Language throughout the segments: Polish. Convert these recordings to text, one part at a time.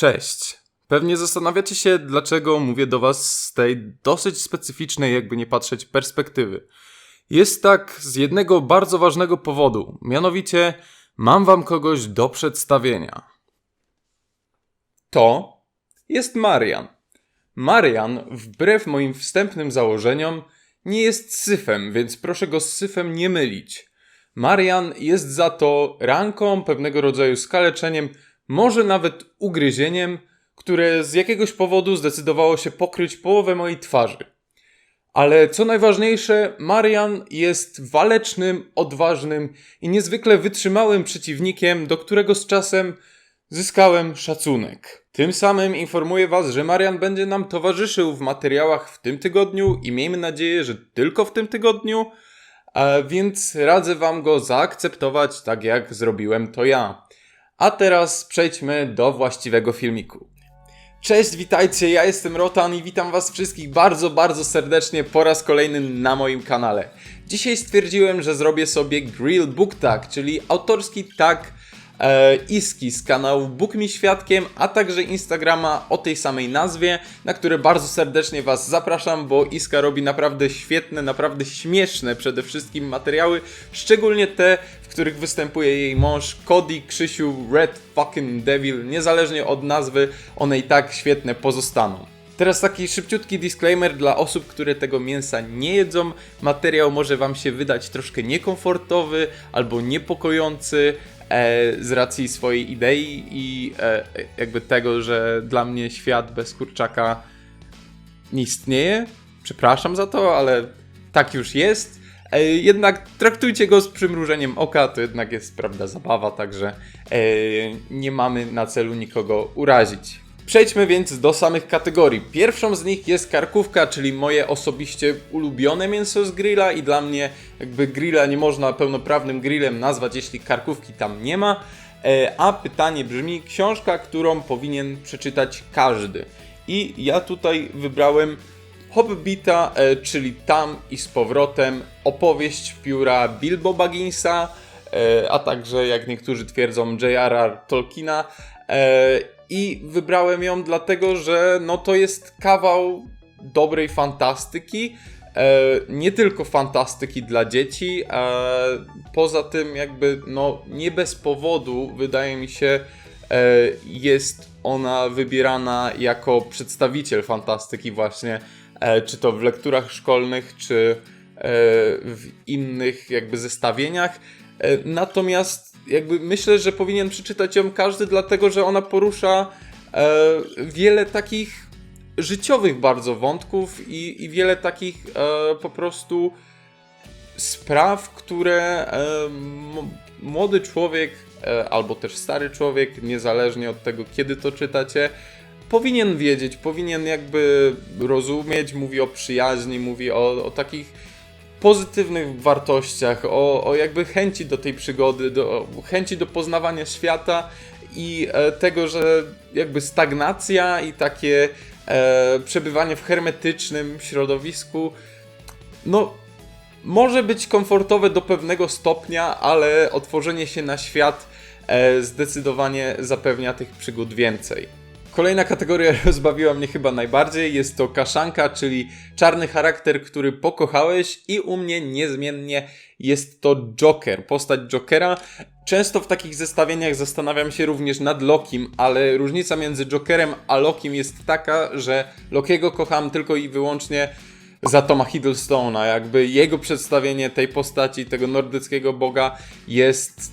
Cześć. Pewnie zastanawiacie się, dlaczego mówię do Was z tej dosyć specyficznej, jakby nie patrzeć, perspektywy. Jest tak z jednego bardzo ważnego powodu, mianowicie mam Wam kogoś do przedstawienia. To jest Marian. Marian, wbrew moim wstępnym założeniom, nie jest syfem, więc proszę go z syfem nie mylić. Marian jest za to ranką, pewnego rodzaju skaleczeniem, może nawet ugryzieniem, które z jakiegoś powodu zdecydowało się pokryć połowę mojej twarzy. Ale co najważniejsze, Marian jest walecznym, odważnym i niezwykle wytrzymałym przeciwnikiem, do którego z czasem zyskałem szacunek. Tym samym informuję Was, że Marian będzie nam towarzyszył w materiałach w tym tygodniu i miejmy nadzieję, że tylko w tym tygodniu, więc radzę Wam go zaakceptować tak jak zrobiłem to ja. A teraz przejdźmy do właściwego filmiku. Cześć, witajcie, ja jestem Rotan i witam was wszystkich bardzo, bardzo serdecznie po raz kolejny na moim kanale. Dzisiaj stwierdziłem, że zrobię sobie Grill Book Tag, czyli autorski tag e, Iski z kanału Book Mi Świadkiem, a także Instagrama o tej samej nazwie, na które bardzo serdecznie was zapraszam, bo Iska robi naprawdę świetne, naprawdę śmieszne przede wszystkim materiały, szczególnie te, w których występuje jej mąż Cody, Krzysiu, Red Fucking Devil, niezależnie od nazwy, one i tak świetne pozostaną. Teraz taki szybciutki disclaimer dla osób, które tego mięsa nie jedzą. Materiał może Wam się wydać troszkę niekomfortowy albo niepokojący z racji swojej idei i e, jakby tego, że dla mnie świat bez kurczaka nie istnieje. Przepraszam za to, ale tak już jest. E, Jednak traktujcie go z przymrużeniem oka, to jednak jest prawda zabawa, także e, nie mamy na celu nikogo urazić. Przejdźmy więc do samych kategorii. Pierwszą z nich jest karkówka, czyli moje osobiście ulubione mięso z grilla i dla mnie jakby grilla nie można pełnoprawnym grillem nazwać, jeśli karkówki tam nie ma. E, A pytanie brzmi, książka, którą powinien przeczytać każdy. I ja tutaj wybrałem Hobbita, e, czyli Tam i z powrotem, opowieść pióra Bilbo Bagginsa, e, a także, jak niektórzy twierdzą, J.R.R. Tolkiena. I wybrałem ją dlatego, że no to jest kawał dobrej fantastyki. E, nie tylko fantastyki dla dzieci, e, poza tym jakby no nie bez powodu wydaje mi się e, jest ona wybierana jako przedstawiciel fantastyki właśnie, czy to w lekturach szkolnych, czy w innych jakby zestawieniach. E, Natomiast jakby myślę, że powinien przeczytać ją każdy, dlatego że ona porusza e, wiele takich życiowych bardzo wątków i, i wiele takich e, po prostu spraw, które młody człowiek albo też stary człowiek, niezależnie od tego, kiedy to czytacie, powinien wiedzieć, powinien jakby rozumieć. Mówi o przyjaźni, mówi o, o takich pozytywnych wartościach, o, o jakby chęci do tej przygody, do, chęci do poznawania świata i e, tego, że jakby stagnacja i takie e, przebywanie w hermetycznym środowisku, no może być komfortowe do pewnego stopnia, ale otworzenie się na świat e, zdecydowanie zapewnia tych przygód więcej. Kolejna kategoria rozbawiła mnie chyba najbardziej. Jest to kaszanka, czyli czarny charakter, który pokochałeś, i u mnie niezmiennie jest to Joker, postać Jokera. Często w takich zestawieniach zastanawiam się również nad Lokim, ale różnica między Jokerem a Lokim jest taka, że Lokiego kocham tylko i wyłącznie za Toma Hiddlestona. Jakby jego przedstawienie tej postaci, tego nordyckiego boga jest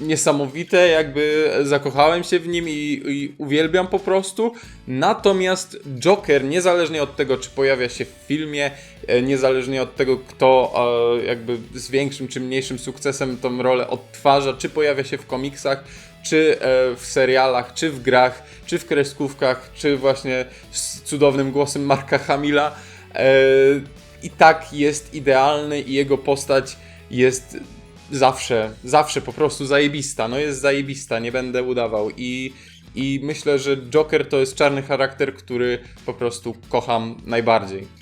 niesamowite, jakby zakochałem się w nim i, i uwielbiam po prostu. Natomiast Joker, niezależnie od tego, czy pojawia się w filmie, e, niezależnie od tego, kto e, jakby z większym czy mniejszym sukcesem tą rolę odtwarza, czy pojawia się w komiksach, czy e, w serialach, czy w grach, czy w kreskówkach, czy właśnie z cudownym głosem Marka Hamila, i tak jest idealny i jego postać jest zawsze, zawsze po prostu zajebista. No jest zajebista, nie będę udawał. I, I myślę, że Joker to jest czarny charakter, który po prostu kocham najbardziej.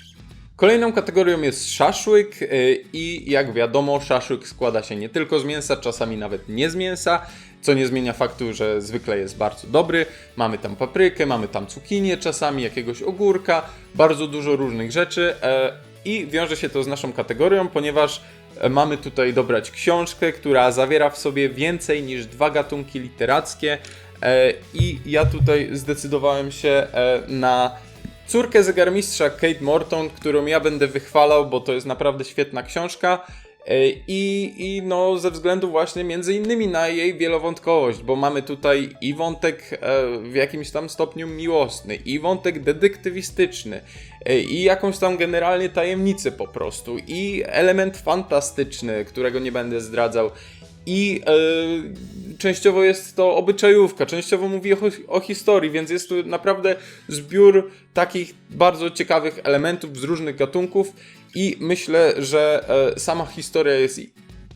Kolejną kategorią jest szaszłyk y, i jak wiadomo szaszłyk składa się nie tylko z mięsa, czasami nawet nie z mięsa. co nie zmienia faktu, że zwykle jest bardzo dobry. Mamy tam paprykę, mamy tam cukinię czasami, jakiegoś ogórka, bardzo dużo różnych rzeczy e, i wiąże się to z naszą kategorią, ponieważ e, mamy tutaj dobrać książkę, która zawiera w sobie więcej niż dwa gatunki literackie e, i ja tutaj zdecydowałem się e, na córkę zegarmistrza Kate Morton, którą ja będę wychwalał, bo to jest naprawdę świetna książka. E, I, I no ze względu właśnie między innymi na jej wielowątkowość, bo mamy tutaj i wątek e, w jakimś tam stopniu miłosny, i wątek detektywistyczny, e, i jakąś tam generalnie tajemnicę po prostu, i element fantastyczny, którego nie będę zdradzał, i e, częściowo jest to obyczajówka, częściowo mówi o, o historii, więc jest tu naprawdę zbiór takich bardzo ciekawych elementów z różnych gatunków i myślę, że e, sama historia jest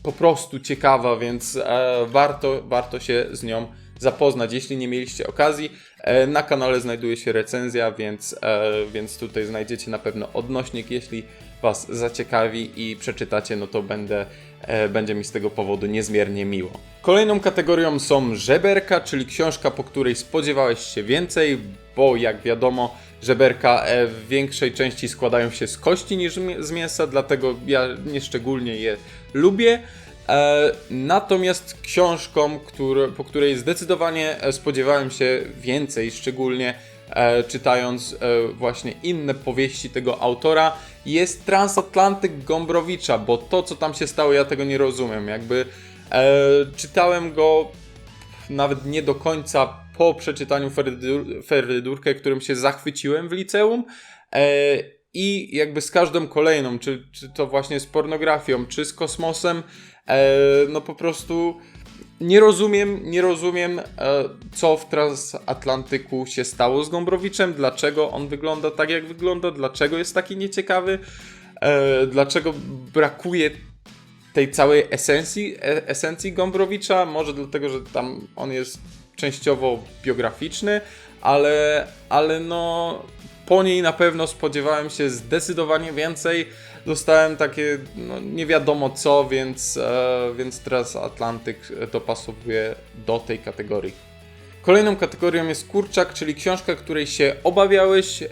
po prostu ciekawa, więc e, warto, warto się z nią zapoznać, jeśli nie mieliście okazji. E, na kanale znajduje się recenzja, więc, e, więc tutaj znajdziecie na pewno odnośnik, jeśli Was zaciekawi i przeczytacie, no to będę, e, będzie mi z tego powodu niezmiernie miło. Kolejną kategorią są żeberka, czyli książka, po której spodziewałeś się więcej, bo jak wiadomo, żeberka w większej części składają się z kości niż z mięsa, dlatego ja nieszczególnie je lubię. E, natomiast książką, który, po której zdecydowanie e, spodziewałem się więcej, szczególnie e, czytając właśnie inne powieści tego autora, jest Transatlantyk Gombrowicza, bo to, co tam się stało, ja tego nie rozumiem. Jakby czytałem go nawet nie do końca po przeczytaniu Ferdydur- Ferdydurkę, którym się zachwyciłem w liceum. I jakby z każdą kolejną, czy, czy to właśnie z pornografią, czy z kosmosem, no po prostu nie rozumiem, nie rozumiem, e, co w Transatlantyku się stało z Gąbrowiczem, dlaczego on wygląda tak, jak wygląda, dlaczego jest taki nieciekawy, e, dlaczego brakuje tej całej esencji, e, esencji Gombrowicza, może dlatego, że tam on jest częściowo biograficzny, ale, ale no po niej na pewno spodziewałem się zdecydowanie więcej. Dostałem takie no, nie wiadomo co, więc, e, więc teraz Atlantyk dopasowuje do tej kategorii. Kolejną kategorią jest kurczak, czyli książka, której się obawiałeś, e,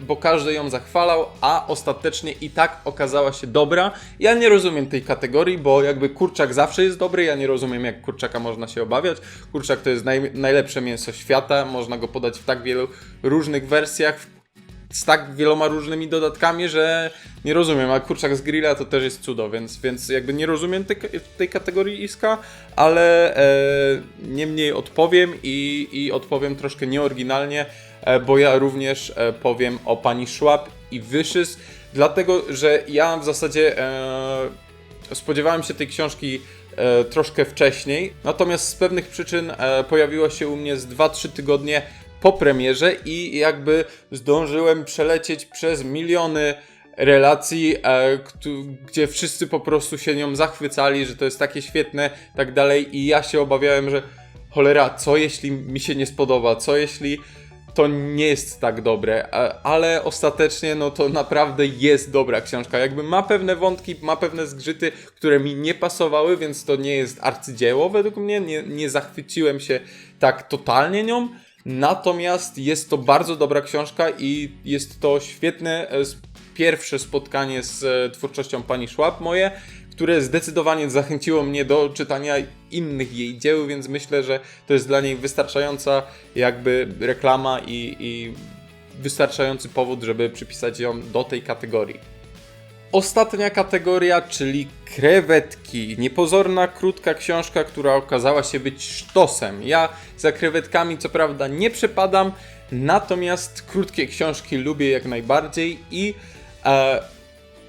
bo każdy ją zachwalał, a ostatecznie i tak okazała się dobra. Ja nie rozumiem tej kategorii, bo jakby kurczak zawsze jest dobry, ja nie rozumiem jak kurczaka można się obawiać. Kurczak to jest naj, najlepsze mięso świata, można go podać w tak wielu różnych wersjach, z tak wieloma różnymi dodatkami, że nie rozumiem, a kurczak z grilla to też jest cudo, więc, więc jakby nie rozumiem tej, tej kategorii iska, ale e, niemniej odpowiem i, i odpowiem troszkę nieoryginalnie, e, bo ja również e, powiem o pani Schwab i Wyszys, dlatego, że ja w zasadzie e, spodziewałem się tej książki e, troszkę wcześniej, natomiast z pewnych przyczyn e, pojawiła się u mnie z 2-3 tygodnie po premierze i jakby zdążyłem przelecieć przez miliony relacji, e, gdzie wszyscy po prostu się nią zachwycali, że to jest takie świetne, tak dalej i ja się obawiałem, że cholera, co jeśli mi się nie spodoba, co jeśli to nie jest tak dobre, a- ale ostatecznie no to naprawdę jest dobra książka. Jakby ma pewne wątki, ma pewne zgrzyty, które mi nie pasowały, więc to nie jest arcydzieło według mnie, nie, nie zachwyciłem się tak totalnie nią. Natomiast jest to bardzo dobra książka i jest to świetne e, pierwsze spotkanie z e, twórczością pani Schwab moje, które zdecydowanie zachęciło mnie do czytania innych jej dzieł, więc myślę, że to jest dla niej wystarczająca jakby reklama i, i wystarczający powód, żeby przypisać ją do tej kategorii. Ostatnia kategoria, czyli krewetki. Niepozorna, krótka książka, która okazała się być sztosem. Ja za krewetkami co prawda nie przepadam, natomiast krótkie książki lubię jak najbardziej i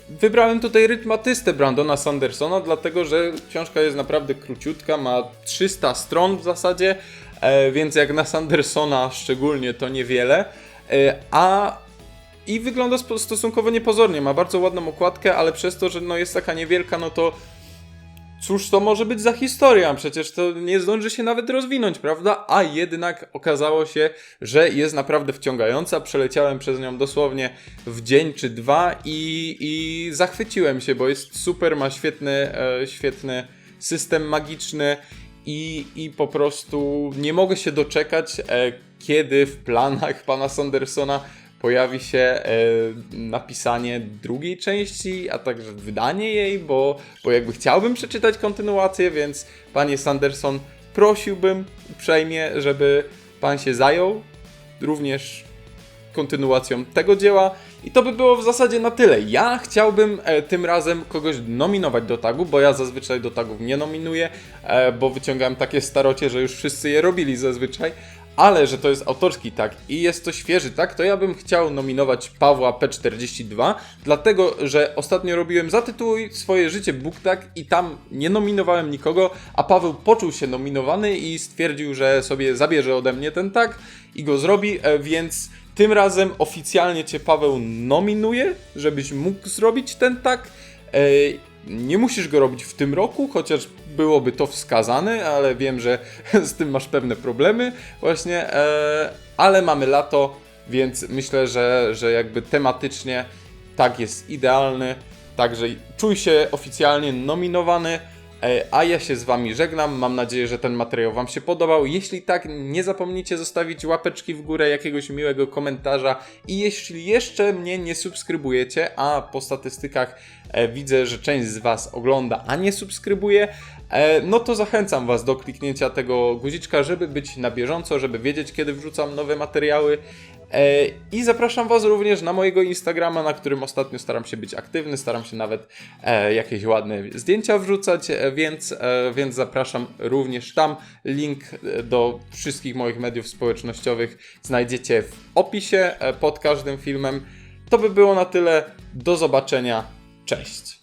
wybrałem tutaj rytmatystę Brandona Sandersona, dlatego że książka jest naprawdę króciutka, ma 300 stron w zasadzie, e, więc jak na Sandersona szczególnie to niewiele, e, a i wygląda stosunkowo niepozornie. Ma bardzo ładną okładkę, ale przez to, że no jest taka niewielka, no to cóż to może być za historia? Przecież to nie zdąży się nawet rozwinąć, prawda? A jednak okazało się, że jest naprawdę wciągająca. Przeleciałem przez nią dosłownie w dzień czy dwa i, i zachwyciłem się, bo jest super, ma świetny, e, świetny system magiczny i, i po prostu nie mogę się doczekać, e, kiedy w planach pana Sandersona pojawi się e, napisanie drugiej części, a także wydanie jej, bo, bo jakby chciałbym przeczytać kontynuację, więc panie Sanderson, prosiłbym uprzejmie, żeby pan się zajął również kontynuacją tego dzieła. I to by było w zasadzie na tyle. Ja chciałbym e, tym razem kogoś nominować do tagu, bo ja zazwyczaj do tagów nie nominuję, e, bo wyciągałem takie starocie, że już wszyscy je robili zazwyczaj. Ale że to jest autorski tag i jest to świeży tag, to ja bym chciał nominować Pawła P42, dlatego że ostatnio robiłem Zatytułuj swoje życie book tag i tam nie nominowałem nikogo, a Paweł poczuł się nominowany i stwierdził, że sobie zabierze ode mnie ten tag i go zrobi, e, więc tym razem oficjalnie Cię Paweł nominuje, żebyś mógł zrobić ten tag. Nie musisz go robić w tym roku, chociaż byłoby to wskazane, ale wiem, że z tym masz pewne problemy właśnie, e, ale mamy lato, więc myślę, że, że jakby tematycznie tak jest idealny, także czuj się oficjalnie nominowany. E, A ja się z Wami żegnam. Mam nadzieję, że ten materiał Wam się podobał. Jeśli tak, nie zapomnijcie zostawić łapeczki w górę, jakiegoś miłego komentarza. I jeśli jeszcze mnie nie subskrybujecie, a po statystykach e, widzę, że część z Was ogląda, a nie subskrybuje, e, no to zachęcam Was do kliknięcia tego guziczka, żeby być na bieżąco, żeby wiedzieć, kiedy wrzucam nowe materiały. E, I zapraszam Was również na mojego Instagrama, na którym ostatnio staram się być aktywny, staram się nawet e, jakieś ładne zdjęcia wrzucać, e, więc, więc zapraszam również tam. Link do wszystkich moich mediów społecznościowych znajdziecie w opisie pod każdym filmem. To by było na tyle. Do zobaczenia. Cześć.